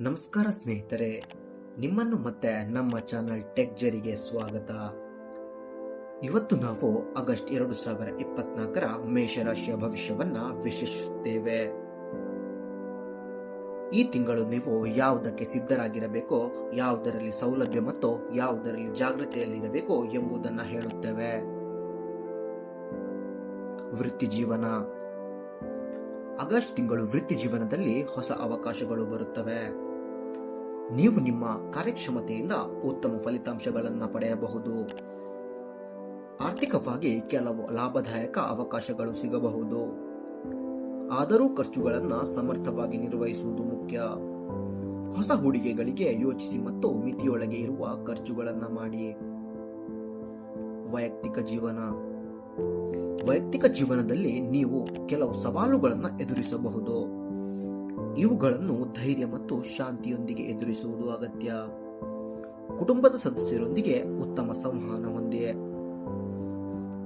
ನಮಸ್ಕಾರ ಸ್ನೇಹಿತರೆ, ನಿಮ್ಮನ್ನು ಮತ್ತೆ ನಮ್ಮ ಚಾನಲ್ ಟೆಕ್ ಜರಿಗೆ ಸ್ವಾಗತ. ಇವತ್ತು ನಾವು ಆಗಸ್ಟ್ ಎರಡು ಸಾವಿರ ಇಪ್ಪತ್ನಾಲ್ಕರ ಮೇಷರಾಶಿಯ ಭವಿಷ್ಯವನ್ನ ವಿಶ್ಲೇಷಿಸುತ್ತೇವೆ ಈ ತಿಂಗಳು ನೀವು ಯಾವುದಕ್ಕೆ ಸಿದ್ಧರಾಗಿರಬೇಕೋ, ಯಾವುದರಲ್ಲಿ ಸೌಲಭ್ಯ ಮತ್ತು ಯಾವುದರಲ್ಲಿ ಜಾಗೃತೆಯಲ್ಲಿರಬೇಕೋ ಎಂಬುದನ್ನು ಹೇಳುತ್ತೇವೆ. ವೃತ್ತಿ ಜೀವನ. ಆಗಸ್ಟ್ ತಿಂಗಳು ವೃತ್ತಿ ಜೀವನದಲ್ಲಿ ಹೊಸ ಅವಕಾಶಗಳು ಬರುತ್ತವೆ. ನೀವು ನಿಮ್ಮ ಕಾರ್ಯಕ್ಷಮತೆಯಿಂದ ಉತ್ತಮ ಫಲಿತಾಂಶಗಳನ್ನು ಪಡೆಯಬಹುದು. ಆರ್ಥಿಕವಾಗಿ ಕೆಲವು ಲಾಭದಾಯಕ ಅವಕಾಶಗಳು ಸಿಗಬಹುದು. ಆದರೂ ಖರ್ಚುಗಳನ್ನು ಸಮರ್ಥವಾಗಿ ನಿರ್ವಹಿಸುವುದು ಮುಖ್ಯ. ಹೊಸ ಹೂಡಿಕೆಗಳಿಗೆ ಯೋಚಿಸಿ ಮತ್ತು ಮಿತಿಯೊಳಗೆ ಇರುವ ಖರ್ಚುಗಳನ್ನು ಮಾಡಿ. ವೈಯಕ್ತಿಕ ಜೀವನ. ವೈಯಕ್ತಿಕ ಜೀವನದಲ್ಲಿ ನೀವು ಕೆಲವು ಸವಾಲುಗಳನ್ನು ಎದುರಿಸಬಹುದು. ಇವುಗಳನ್ನು ಧೈರ್ಯ ಮತ್ತು ಶಾಂತಿಯೊಂದಿಗೆ ಎದುರಿಸುವುದು ಅಗತ್ಯ. ಕುಟುಂಬದ ಸದಸ್ಯರೊಂದಿಗೆ ಉತ್ತಮ ಸಂವಹನ ಹೊಂದಿ.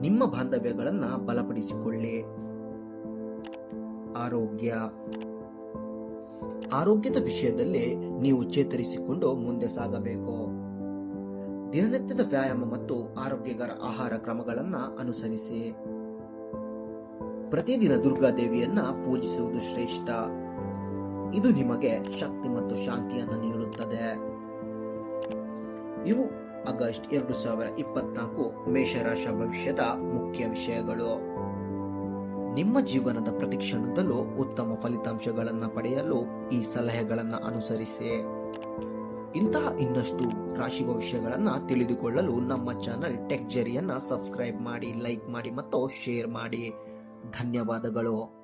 ನಿಮ್ಮ ಬಾಂಧವ್ಯಗಳನ್ನು ಬಲಪಡಿಸಿಕೊಳ್ಳಿ. ಆರೋಗ್ಯ. ಆರೋಗ್ಯದ ವಿಷಯದಲ್ಲಿ ನೀವು ಚೇತರಿಸಿಕೊಂಡು ಮುಂದೆ ಸಾಗಬೇಕು. ದಿನನಿತ್ಯದ ವ್ಯಾಯಾಮ ಮತ್ತು ಆರೋಗ್ಯಕರ ಆಹಾರ ಕ್ರಮಗಳನ್ನು ಅನುಸರಿಸಿ. ಪ್ರತಿದಿನ ದುರ್ಗಾದೇವಿಯನ್ನ ಪೂಜಿಸುವುದು ಶ್ರೇಷ್ಠ. ಇದು ನಿಮಗೆ ಶಕ್ತಿ ಮತ್ತು ಶಾಂತಿಯನ್ನು ನೀಡುತ್ತದೆ. ಇವು ಆಗಸ್ಟ್ ಎರಡು ಸಾವಿರ ಇಪ್ಪತ್ನಾಲ್ಕು ಮೇಷರಾಶ ಭವಿಷ್ಯದ ಮುಖ್ಯ ವಿಷಯಗಳು. ನಿಮ್ಮ ಜೀವನದ ಪ್ರತಿಕ್ಷಣದಲ್ಲೂ ಉತ್ತಮ ಫಲಿತಾಂಶಗಳನ್ನು ಪಡೆಯಲು ಈ ಸಲಹೆಗಳನ್ನು ಅನುಸರಿಸಿ. ಇಂತಹ ಇನ್ನಷ್ಟು ರಾಶಿ ಭವಿಷ್ಯಗಳನ್ನು ತಿಳಿದುಕೊಳ್ಳಲು ನಮ್ಮ ಚಾನಲ್ ಟೆಕ್ ಜರಿಯನ್ನ ಸಬ್ಸ್ಕ್ರೈಬ್ ಮಾಡಿ, ಲೈಕ್ ಮಾಡಿ ಮತ್ತು ಶೇರ್ ಮಾಡಿ. ಧನ್ಯವಾದಗಳು.